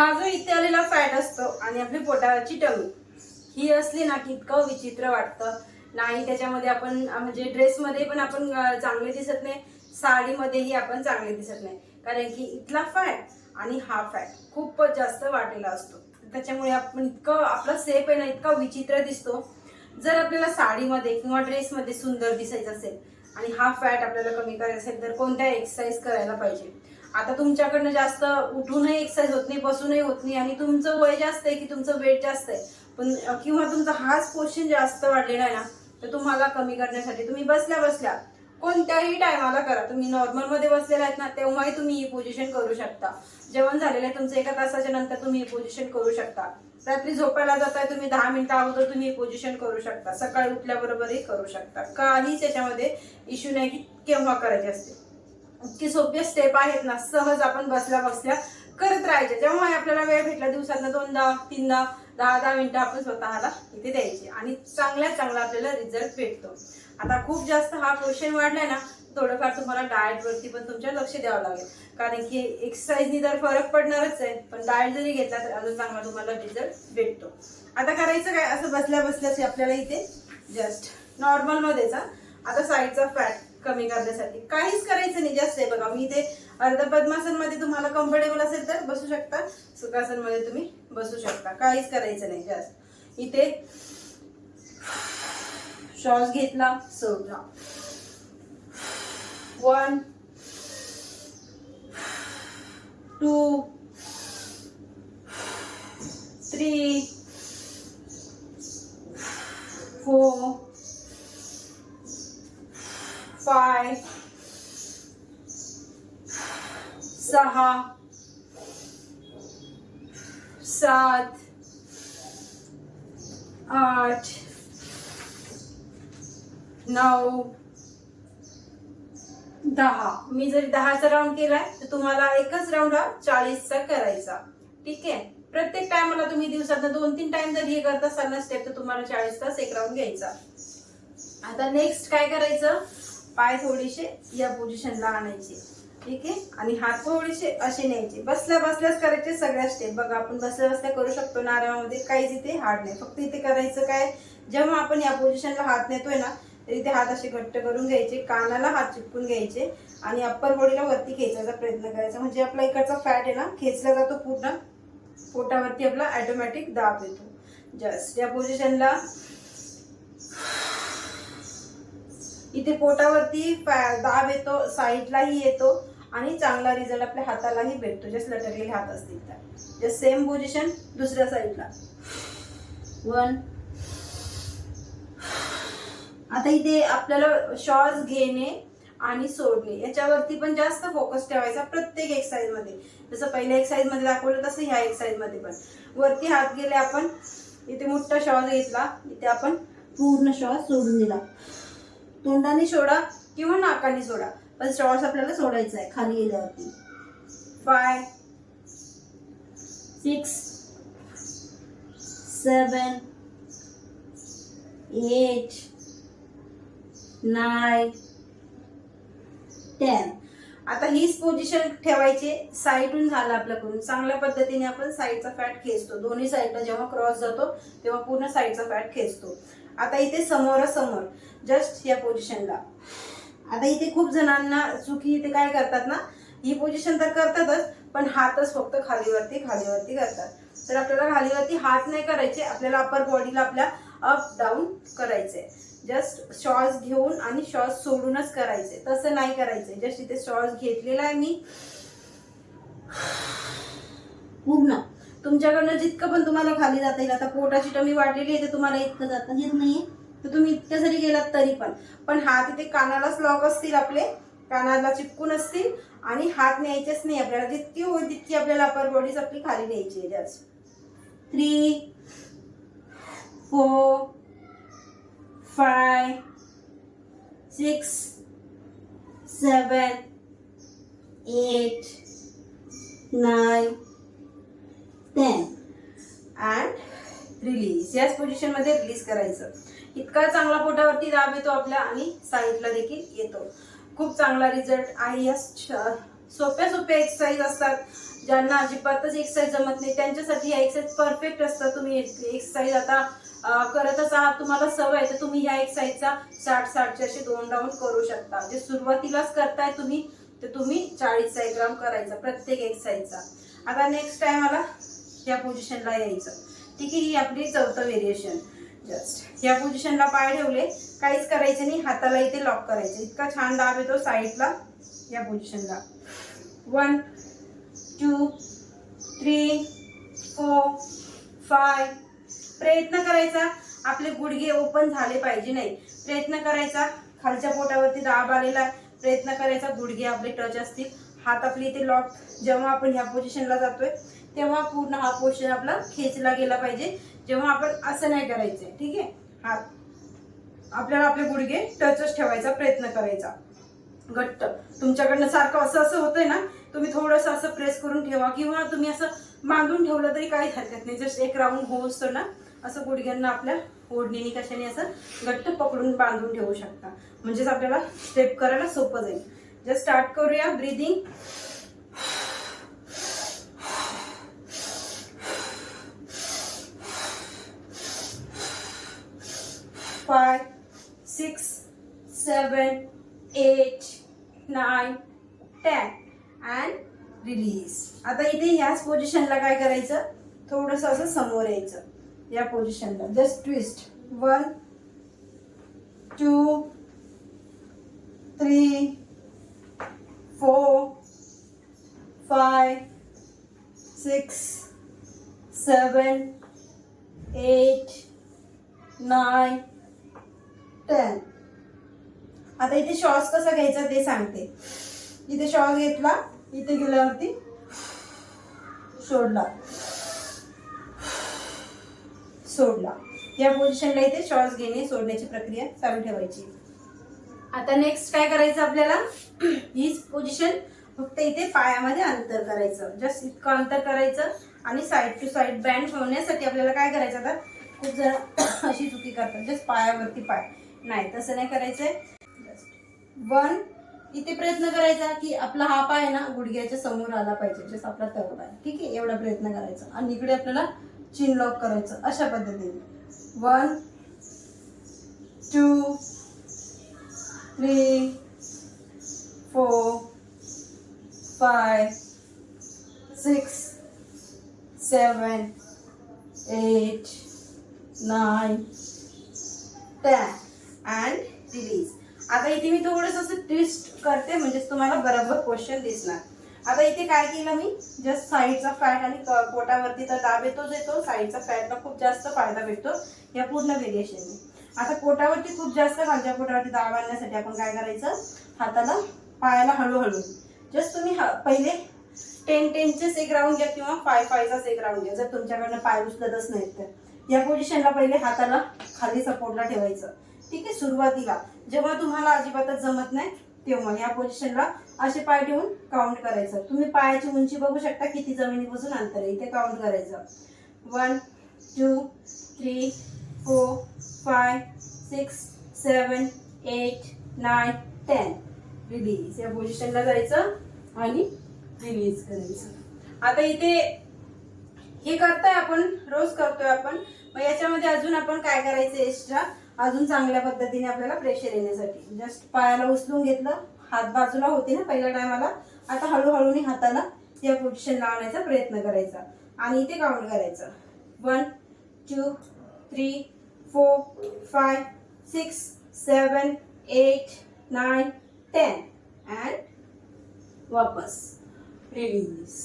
हा जो इथे आलेला फॅट असतो आणि आपली पोटाची टमी ही असली ना की इतकं विचित्र वाटतं. नाही त्याच्यामध्ये आपण म्हणजे ड्रेसमध्ये पण आपण चांगले दिसत नाही साडीमध्येही आपण चांगले दिसत नाही. कारण की इथला फॅट आणि हा फॅट खूपच जास्त वाढलेला असतो. त्याच्यामुळे आपण इतकं आपला सेप आहे ना इतका विचित्र दिसतो. जर आपल्याला साडीमध्ये किंवा ड्रेसमध्ये सुंदर दिसायचं असेल आणि हा फॅट आपल्याला कमी करायचा असेल तर कोणत्या एक्सरसाइज करायला पाहिजे? आता तुमच्याकडनं जास्त उठूनही एक्सरसाइज होत नाही बसूनही होत नाही आणि तुमचं वय जास्त आहे की तुमचं वेट जास्त आहे. पण किंवा तुमचा हाच पोर्शन जास्त वाढलेला आहे ना तर तुम्हाला कमी करण्यासाठी तुम्ही बसल्या बसल्या कोणत्याही टायमाला करा. तुम्ही नॉर्मलमध्ये बसलेला आहेत ना तेव्हाही तुम्ही ही पोझिशन करू शकता. जेवण झालेलं आहे तुमचं एका तासाच्या नंतर तुम्ही ही पोझिशन करू शकता. रात्री झोपायला जाताय तुम्ही दहा मिनिटं अगोदर तुम्ही ही पोझिशन करू शकता. सकाळी उठल्याबरोबरही करू शकता. काहीच याच्यामध्ये इश्यू नाही की केव्हा करायचे असते. इतकी सोपे स्टेप आहेत ना सहज आपण बसल्या बसल्या करत राहायचे. जेव्हा आपल्याला वेळ भेटला दिवसातनं दोनदा तीनदा दहा दहा मिनटं आपण स्वतःला इथे द्यायची आणि चांगल्यात चांगला आपल्याला रिझल्ट भेटतो. आता खूप जास्त हा क्वेश्चन वाढलाय ना थोडंफार तुम्हाला डाएट वरती पण तुमच्या लक्ष द्यावं लागेल. कारण की एक्सरसाइजनी तर फरक पडणारच आहे पण डाएट जरी घेतला तर अजून चांगला तुम्हाला रिझल्ट भेटतो. आता करायचं काय? असं बसल्या बसल्याच आपल्याला इथे जस्ट नॉर्मल मध्येच आता साईडचा फॅट कमी करण्यासाठी. काहीच करायचं नाही जास्त आहे बघा. मी इथे अर्ध पद्मासनमध्ये तुम्हाला कम्फर्टेबल असेल तर बसू शकता. सुखासनमध्ये तुम्ही बसू शकता. काहीच करायचं नाही जास्त. इथे श्वास घेतला सोडला. One two three four five सहा सात आठ नऊ दहा. मी जर दहाचा राऊंड केलाय तर तुम्हाला एकच राऊंड हा चाळीसचा करायचा. ठीक आहे? प्रत्येक टायमाला तुम्ही दिवसात दोन तीन टाइम जर हे करत असाल ना स्टेप तर तुम्हाला चाळीस तास एक राऊंड घ्यायचा. आता नेक्स्ट काय करायचं? पाय थोडेसे या पोझिशनला आणायचे. ठीक आहे? आणि हात थोडेसे असे न्यायचे. बसल्या बसल्याच करायचे सगळ्या स्टेप बघा आपण बसल्या बसल्या करू शकतो नारळामध्ये. काहीच इथे हार्ड नाही. फक्त इथे करायचं काय? जेव्हा आपण या पोझिशनला हात नेतोय ना इथे हात असे घट्ट करून घ्यायचे कानाला हात चिपकून घ्यायचे आणि अप्पर बॉडीला वरती खेचायचा प्रयत्न करायचा. म्हणजे आपला इकडचा फॅट आहे ना खेचला जातो पूर्ण. पोटावरती आपला ऑटोमॅटिक दाब येतो. जस्ट या पोझिशनला इथे पोटावरती दाब येतो साईडलाही येतो आणि चांगला रिझल्ट आपल्या हातालाही भेटतो. जस्ट लटकलेले हात असतील तर. जस्ट सेम पोझिशन दुसऱ्या साईडला वन आता इथे आपल्याला श्वास घेणे आणि सोडणे याच्यावरती पण जास्त फोकस ठेवायचा प्रत्येक एक्सरसाइजमध्ये जसं पहिल्या एक्सरसाइजमध्ये दाखवलं तसं ह्या एक्सरसाइजमध्ये पण. वरती हात गेले आपण इथे मोठा श्वास घेतला इथे आपण पूर्ण श्वास सोडून दिला. तोंडाने सोडा किंवा नाकाने सोडा. पण श्वास आपल्याला सोडायचा आहे खाली गेल्यावरती. Five six seven eight nine ten आता हीच पोझिशन ठेवायची साईडून झालं आपल्याकडून. चांगल्या पद्धतीने आपण साईडचा फॅट खेचतो. दोन्ही साईडला जेव्हा क्रॉस जातो तेव्हा पूर्ण साईडचा फॅट खेचतो. आता इथे समोरासमोर जस्ट या पोझिशनला आता इथे खूप जणांना चुकी इथे काय करतात ना ही पोझिशन तर करतातच पण हातच फक्त खालीवरती खालीवरती करतात. तर आपल्याला खालीवरती हात नाही करायचे आपल्याला अप्पर बॉडीला आपल्या अप डाऊन करायचे जस्ट श्वास घेऊन आणि श्वास सोडूनच करायचे. तसं नाही करायचे जस्ट इथे श्वास घेतलेला आहे मी. पूर्ण. तुमच्याकडनं जितकं पण तुम्हाला खाली जाता येईल आता पोटाची टमी वाढलेली आहे ते तुम्हाला इतकं जाता येत नाही तर तुम्ही इतक्या जरी गेलात तरी पण. पण हात इथे कानालाच लॉक असतील आपले. कानाला चिपकून असतील. आणि हात न्यायचेच नाही आपल्याला. जितकी होईल तितकी आपल्याला अपर बॉडीज आपली खाली न्यायची आहे. जास्त three four five six seven eight nine ten and release याच पोझिशनमध्ये रिलीज करायचं. इतका चांगला पोटावरती दाब येतो आपल्या आणि साईडला देखील येतो. खूप चांगला रिझल्ट आहे. या सोप्या सोप्या एक्सरसाइज असतात. ज्यांना अजिबातच एक्सरसाइज जमत नाही त्यांच्यासाठी या एक्सरसाइज परफेक्ट असतात. तुम्ही एक्सरसाइज आता करतच आहात तुम्हाला सवय आहे तर तुम्ही या एक्सरसाइजचा साठ साठचे असे दोन राऊंड करू शकता. जे सुरुवातीलाच करताय तुम्ही तर तुम्ही चाळीसचा एक राऊंड करायचा प्रत्येक एक्सरसाइजचा आता नेक्स्ट टाइम या पोझिशनला यायचं. ठीक आहे ही आपली चौथं व्हेरिएशन जस्ट या पोझिशनला पाय ठेवले. काहीच करायचं नाही. हाताला इथे लॉक करायचं. इतका छान दाब येतो साईडला या पोझिशनला one two three four five प्रयत्न करायचा. आपले गुडघे ओपन झाले पाहिजे नाही. प्रयत्न करायचा. खालच्या पोटावरती दाब आलेला प्रयत्न करायचा. गुडघे आपले टच असतील. हात आपले इथे लॉक जेव्हा आपण ह्या पोझिशनला जातोय तेव्हा पूर्ण हा पोर्शन आपला खेचला गेला पाहिजे. जेव्हा आपण असं नाही करायचंय ठीक आहे? हात आपल्याला आपले गुडघे टचच ठेवायचा प्रयत्न करायचा. घट्ट. तुमच्याकडनं सारखं असं असं होतंय ना तुम्ही थोडंसं असं प्रेस करून ठेवा किंवा तुम्ही असं बांधून ठेवलं तरी काही हरकत नाही. जस्ट एक राऊंड होतो ना असं गुडघ्यांना आपल्या ओढणीने कशाने असं घट्ट पकडून बांधून ठेवू शकता. म्हणजेच आपल्याला स्टेप करायला सोपं जाईल. जस्ट स्टार्ट करूया. Breathing five six seven eight nine ten and release आता इथे ह्याच पोझिशनला काय करायचं? थोडंसं असं समोर यायचं. या पोझिशनला just twist one two three four five six seven eight nine ten आता इथे श्वास कसा घ्यायचा ते सांगते. इथे श्वास घेतला इथे गेल्यावरती सोडला. सोडला. या पोझिशनला इथे श्वास घेणे सोडण्याची प्रक्रिया चालू ठेवायची. आता नेक्स्ट काय करायचं आपल्याला? हीच पोझिशन फक्त इथे पायामध्ये अंतर करायचं. जस्ट इतकं अंतर करायचं आणि साईड टू साईड बँड होण्यासाठी आपल्याला काय करायचं आता? खूप जण अशी चुकी करतात. जस्ट पायावरती पाय. नाही तसं नाही करायचंय. वन इथे प्रयत्न करायचा की आपला हा पाय ना गुडघ्याच्या समोर आला पाहिजे जसं आपला तळ पाय ठीक आहे एवढा प्रयत्न करायचा. आणि इकडे आपल्याला चिन लॉक करायचं अशा पद्धतीने. One two three four five six seven eight nine ten and release आता इथे मी थोडंसं असं ट्विस्ट करते म्हणजेच तुम्हाला बरोबर क्वेश्चन दिसणार. आता इथे काय केलं मी? जस्ट साईडचा फॅट आणि पोटावरती तर दाब येतोच येतो. साईडचा फॅटला खूप जास्त फायदा भेटतो. या पूर्ण व्हेरिएशनने आता पोटावरती खूप जास्त खालच्या पोटावरती दाब आणण्यासाठी आपण काय करायचं? हाताला पायाला हळूहळू. जस्ट तुम्ही पहिले टेन टेनचेच एक राऊंड घ्या किंवा फाय फायचाच एक राऊंड घ्या. जर तुमच्याकडनं पाय उचलतच नाहीत तर. या पोझिशनला पहिले हाताला खाली सपोर्टला ठेवायचं. ठीक आहे? सुरुवातीला. जेव्हा तुम्हाला अजिबातच जमत नाही तेव्हा या पोझिशनला असे पाय ठेवून काउंट करायचं. तुम्ही पायाची उंची बघू शकता किती जमिनीपासून अंतर आहे. इथे काउंट करायचं. One two three four five six seven eight nine ten release या पोझिशनला जायचं आणि रिलीज करायचं. आता इथे हे करताय आपण रोज करतोय आपण. मग याच्यामध्ये अजून आपण काय करायचं एक्स्ट्रा अजून चांगल्या पद्धतीने आपल्याला प्रेशर येण्यासाठी. जस्ट पायाला उचलून घेतलं हात बाजूला होते ना पहिल्या टायमाला आता हळूहळूने हाताला या पोझिशन लावण्याचा प्रयत्न करायचा. आणि इथे काउंट करायचं. One two three four five six seven eight nine ten and वापस. रिलीज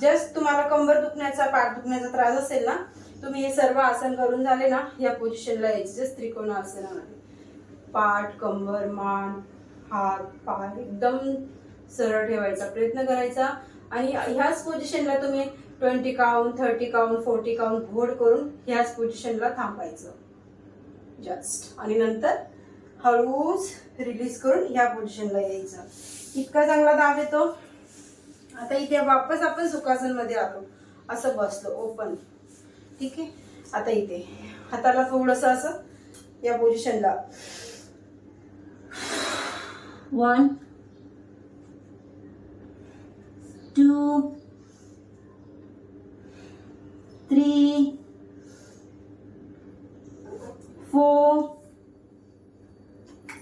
जस्ट तुम्हाला कंबर दुखण्याचा पाठ दुखण्याचा त्रास असेल ना तुम्ही हे सर्व आसन करून झाले ना या पोझिशनला यायचे. त्रिकोण आसनामध्ये. पाठ कंबर मान हात पाय एकदम सरळ ठेवायचा प्रयत्न करायचा. आणि ह्याच पोझिशनला तुम्ही twenty count thirty count forty count घोड करून ह्याच पोझिशनला थांबायचं. जस्ट आणि नंतर हळूच रिलीज करून ह्या पोझिशनला यायचं. इतका चांगला दाब येतो. आता इथे वापस आपण सुखासनमध्ये आलो. असं बसलो. ओपन ठीक आहे? आता इथे. हाताला थोडस असं या पोझिशनला वन टू थ्री फोर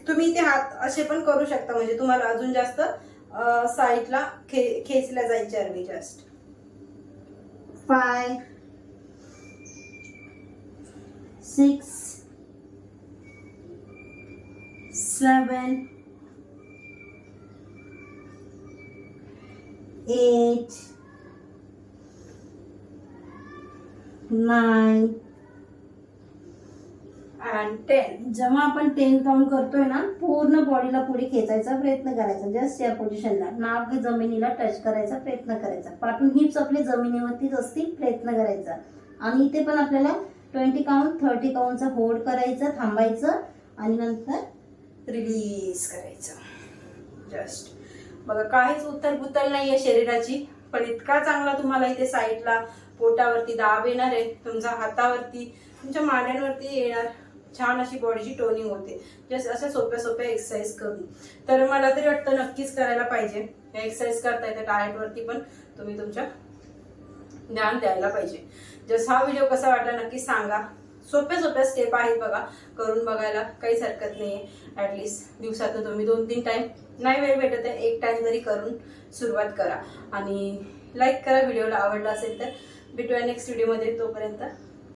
तुम्ही ते हात असे पण करू शकता. म्हणजे तुम्हाला अजून जास्त साईडला खे खेचल्या जायचे अरवी जास्त five, six, seven, eight, nine. And ten जेव्हा आपण टेन काउंट करतोय ना पूर्ण बॉडीला पुढे खेचायचा प्रयत्न करायचा. जस्ट या पोझिशनला नाक जमिनीला टच करायचा प्रयत्न करायचा. पाठून हिप्स आपले जमिनीवरतीच असतील प्रयत्न करायचा. आणि इथे पण आपल्याला ट्वेंटी काउंट थर्टी काउंटचा होल्ड करायचं थांबायचं आणि नंतर रिलीज करायचं. जस्ट बघा काहीच उथल नाही आहे शरीराची पण इतका चांगला तुम्हाला इथे साईडला पोटावरती दाब येणार आहे तुमच्या हातावरती तुमच्या मांड्यांवरती येणार छान अशी बॉडीची टोनिंग होते. जस्ट अशा सोप्या सोप्या एक्सरसाइज करून. तर मला तरी वाटतं नक्कीच करायला पाहिजे. एक्सरसाइज करता येते डाएटवरती पण तुम्ही तुमच्या ज्ञान द्यायला पाहिजे. जस हा व्हिडिओ कसा वाटला नक्की सांगा. सोप्या सोप्या स्टेप आहेत बघा. करून बघायला काहीच हरकत नाही आहे ॲटलिस्ट दिवसातून तुम्ही दोन तीन टाईम नाही वेळ भेटत आहे एक टाईम जरी करून सुरुवात करा. आणि लाईक करा व्हिडिओला आवडला असेल तर. भेटूया नेक्स्ट व्हिडिओमध्ये तोपर्यंत.